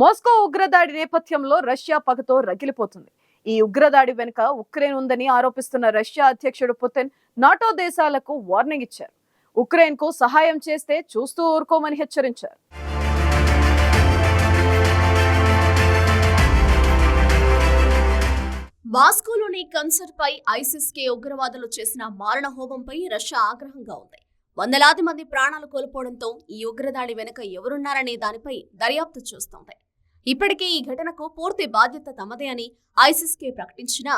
మోస్కో ఉగ్రదాడి నేపథ్యంలో రష్యా పగతో రగిలిపోతుంది. ఈ ఉగ్రదాడి వెనుక ఉక్రెయిన్ ఉందని ఆరోపిస్తున్న రష్యా అధ్యక్షుడు పుతిన్ నాటో దేశాలకు వార్నింగ్ ఇచ్చారు. ఉక్రెయిన్కు సహాయం చేస్తే చూస్తూ ఊరుకోమని హెచ్చరించారు. మాస్కోలోని కన్సర్ట్ పై ఐసిస్ కే ఉగ్రవాదులు చేసిన మారణ హోమంపై రష్యా ఆగ్రహంగా ఉంది. వందలాది మంది ప్రాణాలు కోల్పోవడంతో ఈ ఉగ్రదాడి వెనుక ఎవరున్నారనే దానిపై దర్యాప్తు చూస్తోంది. ఇప్పటికే ఈ ఘటనకు పూర్తి బాధ్యత తమదే అని ఐసిస్కే ప్రకటించిన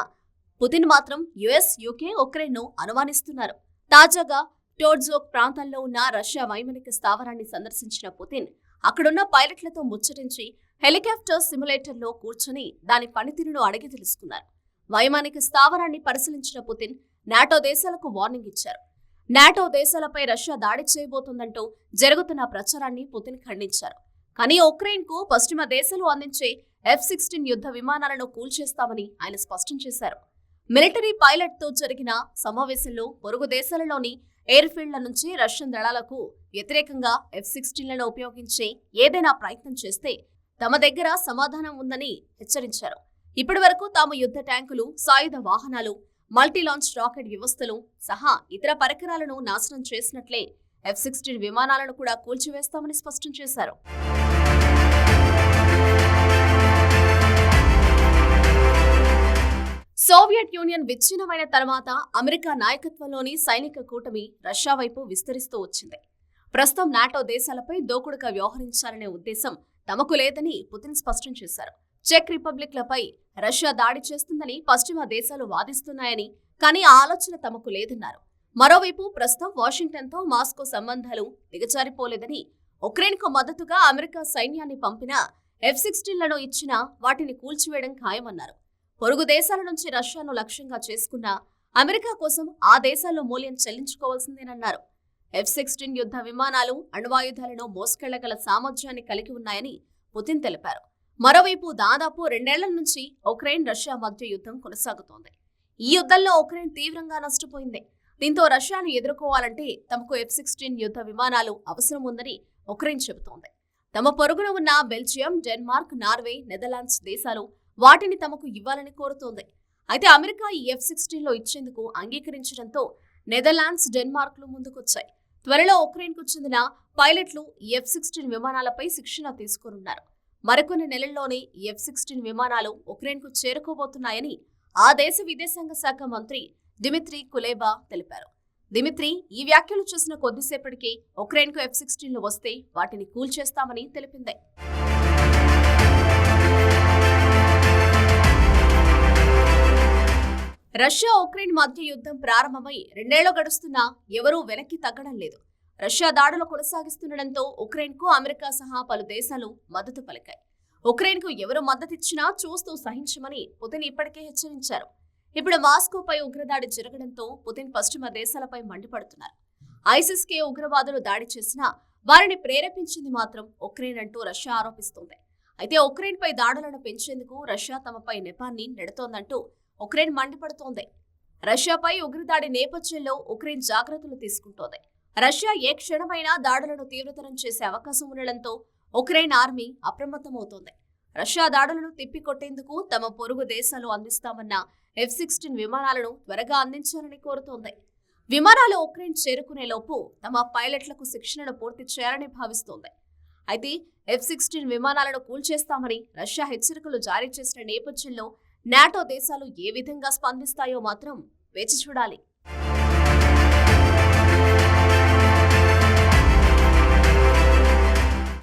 పుతిన్ మాత్రం యుఎస్ యూకే ఉక్రెయిన్ను అనుమానిస్తున్నారు. తాజాగా టోర్జోక్ ప్రాంతంలో ఉన్న రష్యా వైమానిక స్థావరాన్ని సందర్శించిన పుతిన్ అక్కడున్న పైలట్లతో ముచ్చటించి హెలికాప్టర్ సిమ్యులేటర్లో కూర్చొని దాని పనితీరును అడిగి తెలుసుకున్నారు. వైమానిక స్థావరాన్ని పరిశీలించిన పుతిన్ నాటో దేశాలకు వార్నింగ్ ఇచ్చారు. నాటో దేశాలపై రష్యా దాడి చేయబోతోందంటూ జరుగుతున్న ప్రచారాన్ని పుతిన్ ఖండించారు. కానీ ఉక్రెయిన్కు పశ్చిమ దేశాలు అందించే ఎఫ్ సిక్స్టీన్ యుద్ధ విమానాలను కూల్చేస్తామని ఆయన స్పష్టం చేశారు. మిలిటరీ పైలట్తో జరిగిన సమావేశంలో పొరుగు దేశాలలోని ఎయిర్ఫీల్డ్ల నుంచి రష్యన్ దళాలకు వ్యతిరేకంగా ఎఫ్ సిక్స్టీన్లను ఉపయోగించే ఏదైనా ప్రయత్నం చేస్తే తమ దగ్గర సమాధానం ఉందని హెచ్చరించారు. ఇప్పటి వరకు తాము యుద్ధ ట్యాంకులు సాయుధ వాహనాలు మల్టీ లాంచ్ రాకెట్ వ్యవస్థలు సహా ఇతర పరికరాలను నాశనం చేసినట్లే ఎఫ్ సిక్స్టీన్ విమానాలను కూడా కూల్చివేస్తామని స్పష్టం చేశారు. సోవియట్ యూనియన్ విచ్ఛిన్నమైన తర్వాత అమెరికా నాయకత్వంలోని సైనిక కూటమి రష్యా వైపు విస్తరిస్తూ వచ్చింది. ప్రస్తుతం నాటో దేశాలపై దోకుడుగా వ్యవహరించాలనే ఉద్దేశం తమకు లేదని పుతిన్ స్పష్టం చేశారు. చెక్ రిపబ్లిక్లపై రష్యా దాడి చేస్తుందని పశ్చిమ దేశాలు వాదిస్తున్నాయని కానీ ఆలోచన తమకు లేదన్నారు. మరోవైపు ప్రస్తుతం వాషింగ్టన్తో మాస్కో సంబంధాలు దిగజారిపోలేదని ఉక్రెయిన్కు మద్దతుగా అమెరికా సైన్యాన్ని పంపిన ఎఫ్ సిక్స్టీన్లను ఇచ్చిన వాటిని కూల్చివేయడం ఖాయమన్నారు. పొరుగు దేశాల నుంచి రష్యాను లక్ష్యంగా చేసుకున్న అమెరికా కోసం ఆ దేశాల్లో మూల్యం చెల్లించుకోవాల్సిందేనన్నారు. ఎఫ్ సిక్స్టీన్ యుద్ధ విమానాలు అణ్వాయుధాలను మోసుకెళ్ళగల సామర్థ్యాన్ని కలిగి ఉన్నాయని పుతిన్ తెలిపారు. మరోవైపు దాదాపు రెండేళ్ళ నుంచి ఉక్రెయిన్ రష్యా మధ్య యుద్ధం కొనసాగుతోంది. ఈ యుద్ధంలో ఉక్రెయిన్ తీవ్రంగా నష్టపోయింది. దీంతో రష్యాను ఎదుర్కోవాలంటే తమకు ఎఫ్ సిక్స్టీన్ యుద్ధ విమానాలు అవసరం ఉందని ఉక్రెయిన్ చెబుతోంది. తమ పొరుగున ఉన్న బెల్జియం డెన్మార్క్ నార్వే నెదర్లాండ్స్ దేశాలు వాటిని తమకు ఇవ్వాలని కోరుతోంది. అయితే అమెరికా ఈ ఎఫ్ సిక్స్టీన్లో ఇచ్చేందుకు అంగీకరించడంతో నెదర్లాండ్స్ డెన్మార్క్లు ముందుకొచ్చాయి. త్వరలో ఉక్రెయిన్కు చెందిన పైలట్లు ఈ ఎఫ్ సిక్స్టీన్ విమానాలపై శిక్షణ తీసుకోనున్నారు. మరికొన్ని నెలల్లోనే ఎఫ్ సిక్స్టీన్ విమానాలు ఉక్రెయిన్కు చేరుకోబోతున్నాయని ఆ దేశ విదేశాంగ శాఖ మంత్రి దిమిత్రి కులేబా తెలిపారు. దిమిత్రి ఈ వ్యాఖ్యలు చేసిన కొద్దిసేపటికి ఉక్రెయిన్కు ఎఫ్ సిక్స్టీన్లు వస్తే వాటిని కూల్చేస్తామని తెలిపింది. రష్యా ఉక్రెయిన్ మధ్య యుద్ధం ప్రారంభమై రెండేళ్ళు గడుస్తున్నా ఎవరూ వెనక్కి తగ్గడం లేదు. రష్యా దాడులు కొనసాగిస్తుండటంతో ఉక్రెయిన్కు అమెరికా సహా పలు దేశాలు మద్దతు పలికాయి. ఉక్రెయిన్కు ఎవరు మద్దతిచ్చినా చూస్తూ సహించమని పుతిన్ ఇప్పటికే హెచ్చరించారు. ఇప్పుడు మాస్కోపై ఉగ్రదాడి జరగడంతో పుతిన్ పశ్చిమ దేశాలపై మండిపడుతున్నారు. ఐసిస్ కే ఉగ్రవాదులు దాడి చేసినా వారిని ప్రేరేపించింది మాత్రం ఉక్రెయిన్ అంటూ రష్యా ఆరోపిస్తోంది. అయితే ఉక్రెయిన్ పై దాడులను పెంచేందుకు రష్యా తమపై నెపాన్ని నెడుతోందంటూ ఉక్రెయిన్ మండిపడుతోంది. రష్యాపై ఉగ్రదాడి నేపథ్యంలో ఉక్రెయిన్ జాగ్రత్తలు తీసుకుంటోంది. రష్యా ఏ క్షణమైనా దాడులను తీవ్రతరం చేసే అవకాశం ఉండడంతో ఉక్రెయిన్ ఆర్మీ అప్రమత్తమవుతోంది. రష్యా దాడులను తిప్పికొట్టేందుకు తమ పొరుగు దేశాలు అందిస్తామన్న ఎఫ్ సిక్స్టీన్ విమానాలను త్వరగా అందించాలని కోరుతోంది. విమానాలు ఉక్రెయిన్ చేరుకునే లోపు తమ పైలట్లకు శిక్షణను పూర్తి చేయాలని భావిస్తోంది. అయితే ఎఫ్ సిక్స్టీన్ విమానాలను కూల్చేస్తామని రష్యా హెచ్చరికలు జారీ చేసిన నేపథ్యంలో నాటో దేశాలు ఏ విధంగా స్పందిస్తాయో మాత్రం వేచి చూడాలి.